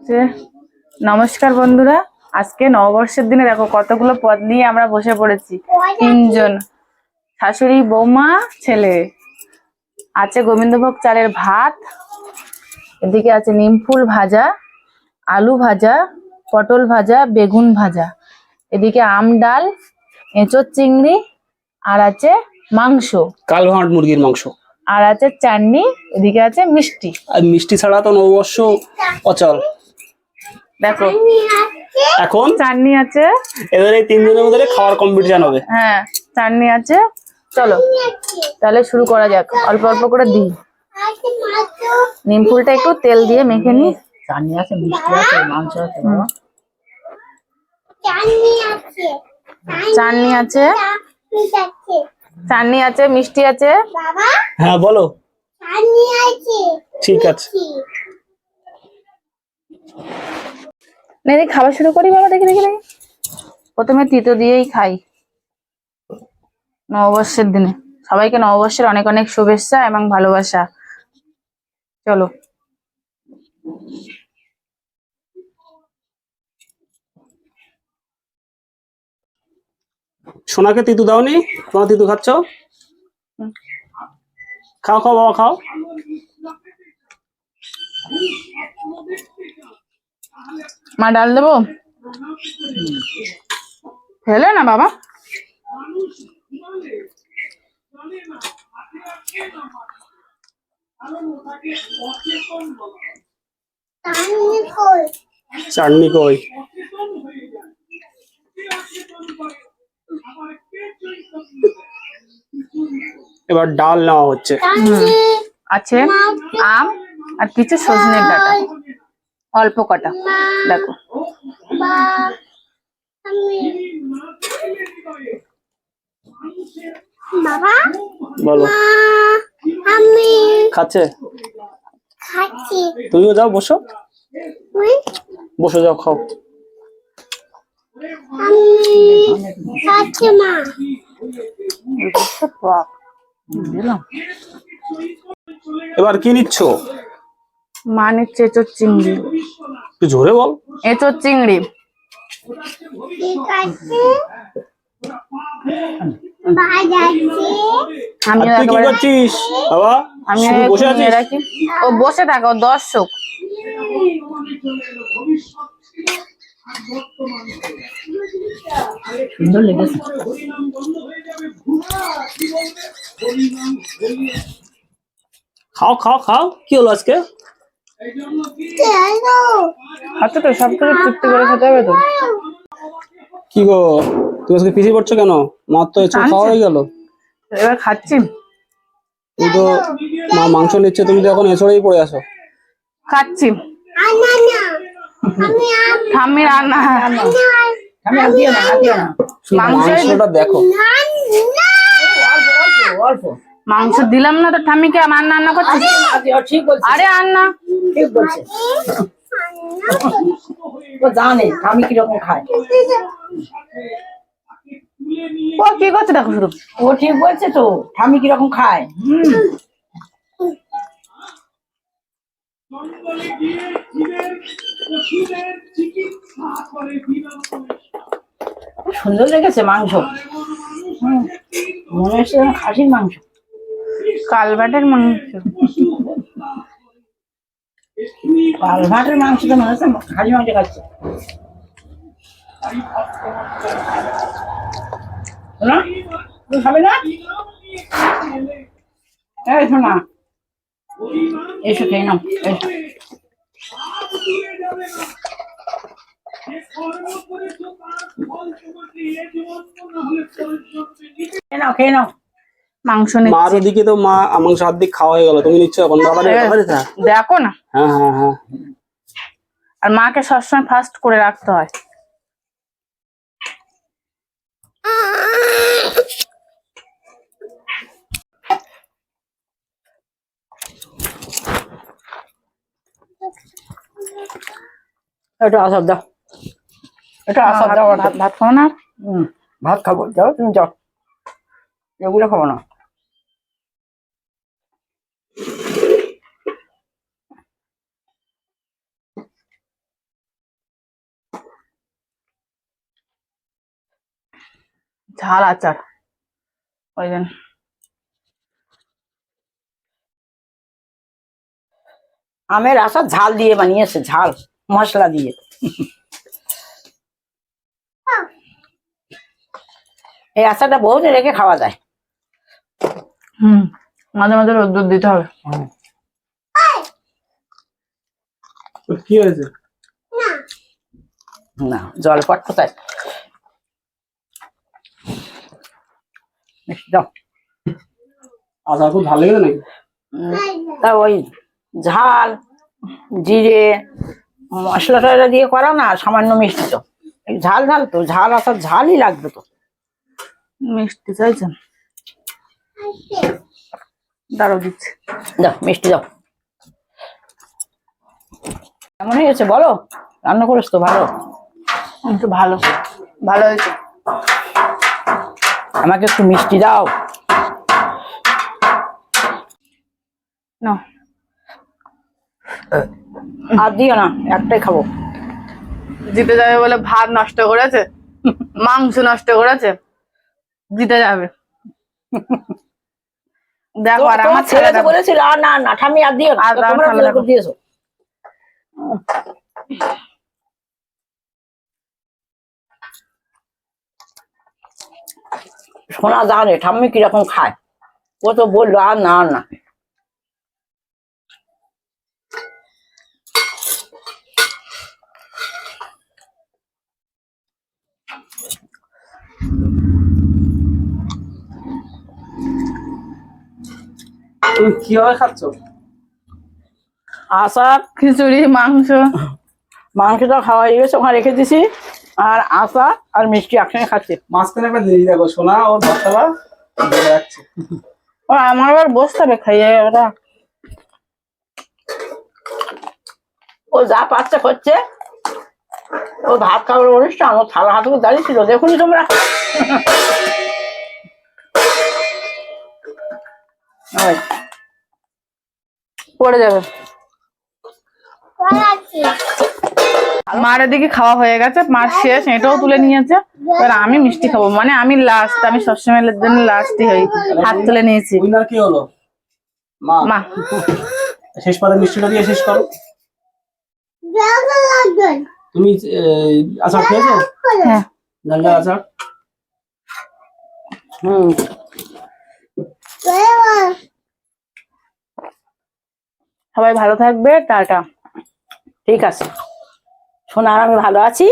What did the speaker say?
যে নমস্কার বন্ধুরা আজকে নববর্ষের দিনে দেখো কতগুলো পদ নিয়ে আমরা বসে পড়েছি। তিনজন শাশুড়ি বৌমা ছেলে। আছে গোবিন্দভোগ চালের ভাত এদিকে আছে নিমফুল ভাজা আলু ভাজা পটল ভাজা বেগুন ভাজা। এদিকে আম ডাল এঁচোর চিংড়ি আর আছে মাংস। কালভাট মুরগির মাংস। আর আছে চাটনি এদিকে আছে মিষ্টি। আর মিষ্টি ছাড়া তো নববর্ষ অচল। দেখো। এখন চাটনি আছে। এদের এই তিনজনের মধ্যে খাওয়ার কম্পিটিশন হবে। হ্যাঁ চাটনি আছে। চলো তাহলে শুরু করা যাক। অল্প অল্প করে দিই। নিম ফুলটা একটু তেল দিয়ে মেখে নি। চাটনি আছে মিষ্টি আছে মাংস আছে বাবা। চাটনি আছে। চাটনি আছে। মিষ্টি আছে। বাবা। হ্যাঁ বলো। ঠিক আছে। না দেখি খাওয়া শুরু করি বাবা দেখি দেখি দেখি। প্রথমে তিতো দিয়েই খাই। নববর্ষের দিনে। সবাইকে নববর্ষের অনেক অনেক শুভেচ্ছা এবং ভালোবাসা। চলো। সোনাকে তিতু দাওনি? তোমার তিতু খাচ্ছ? খাও খাও বাবা খাও। মা ডাল দেবো? ফেলে না বাবা। চাটনি কই? এবার ডাল নেওয়া হচ্ছে। আছে আম আর কিছু সজনের ডাটা। অল্প কটা। দেখো। আমি বলো। আমি খাচ্ছে? খাচ্ছি। তুমিও যাও বসো। তুই বসে যাও খাও। খাচ্ছি মা। এবার কি নিচ্ছ? মা নিচ্ছে এঁচোর চিংড়ি। একটু জোরে বল। এঁচোর চিংড়ি। তুই কি করছিস? বাবা আমি বসে আছিস? রাখি। ও বসে থাকো দর্শক। সুন্দর লেগেছে। খাও খাও খাও। কি হলো আজকে? আচ্ছা তো তৃপ্তি করে খেতে হবে তো। কি গো তুমি আজকে পিছিয়ে পড়ছো কেন? মার তো এসব খাওয়া হয়ে গেল। এবার খাচ্ছি। তুমি তো মা মাংস নিচ্ছে তুমি তো এখন এসরেই পড়ে আসো খাচ্ছি। আমি রান্না আর দিও না আর না। মাংসটা দেখো। না না। অল্প অল্প। মাংস দিলাম না তো ঠাম্মিকে আমার রান্না করছিস আর আন্না। ঠিক বলছে। ও জানে কীরকম খাই ও কি করছে দেখো শুধু? ও ঠিক বলছে তো কীরকম খায়। সুন্দর লেগেছে মাংস। মনে হচ্ছে খাসির মাংস। কালবাটের মাংস পাল মাংস তো মনে হচ্ছে খাসি মাংস খাচ্ছে। শোনা এসো নাও। খেয়ে নাও খেয়ে নাও। মাংস মার ওদিকে তো মা মাংস হাত দিক খাওয়া হয়ে গেল তুমি নিচ্ছ? এখন বাবারে বাবারে থা। দেখো না। হ্যাঁ হ্যাঁ হ্যাঁ। আর মাকে সবসময় ফাস্ট করে রাখতে হয়। এটা আসার দাও। এটা আসার দাও। ভাত খাও না? ভাত খাব। যাও তুমি যাও। এগুলো খাব না। ঝাল আচার। ওই জন্য আমের আচার ঝাল দিয়ে বানিয়েছে ঝাল মশলা দিয়ে। এই আচারটা বহুদিন রেখে খাওয়া যায়। হুম মাঝে মাঝে রোদ্দুর দিতে হবে। কি হয়েছে? না জল পট কোথায়? মিষ্টি দাও আচার খুব ভালো লেগেছে নাকি? তা ওই ঝাল জিরে মশলা টশলা দিয়ে করা না সামান্য মিষ্টি তো। ঝাল ঝাল তো ঝাল আসার ঝালই লাগবে তো। মিষ্টি চাইছেন? দাঁড়াও দিচ্ছি। দাও মিষ্টি দাও কেমন হয়েছে বলো? রান্না করিস তো ভালো? একটু ভালো। ভালো হয়েছে। আমাকে একটু মিষ্টি দাও। নাও আর দিও না একটাই খাব। জিতে যাবে বলে ভাত নষ্ট করেছে মাংস নষ্ট করেছে জিতে যাবে। দেখো আর আমার ছেলে তো বলেছিল না না ঠামি আর দিও না। তোমরা দিয়েছ? শোনা জানে ঠাম্মি কীরকম খায়? ও তো বলল আর না আর না। তুমি কীভাবে খাচ্ছ? আচার খিচুড়ি মাংস। মাংসটা খাওয়া হয়ে গেছে ওখানে রেখে দিছি। আর আচার আর মিষ্টি একসঙ্গে খাচ্ছে। মাঝখানে একটা দেরি দেখো সোনা ওর ধরে রাখছে। ও আমার আবার বসতে হবে খাইয়ে ওরা। ও যা পাচ্ছে করছে। ও ভাত খাওয়ার অনুষ্ঠান ও থালা হাতে করে দাঁড়িয়ে ছিল দেখুনি তোমরা। পড়ে যাবে। মার এদিকে খাওয়া হয়ে গেছে মার শেষ এটাও তুলে নিয়েছে। এবার আমি মিষ্টি খাব মানে আমি লাস্ট আমি সবসময় এর জন্য লাস্টই হই। হাত তুলে নিয়েছি। কি হলো? মা। শেষ পাতে মিষ্টিটা দিয়ে শেষ করো। তুমি আচার খেয়েছো? হ্যাঁ। আচার। হুম। সবাই ভালো থাকবে টাটা। ঠিক আছে। শোনার আমি ভালো আছি।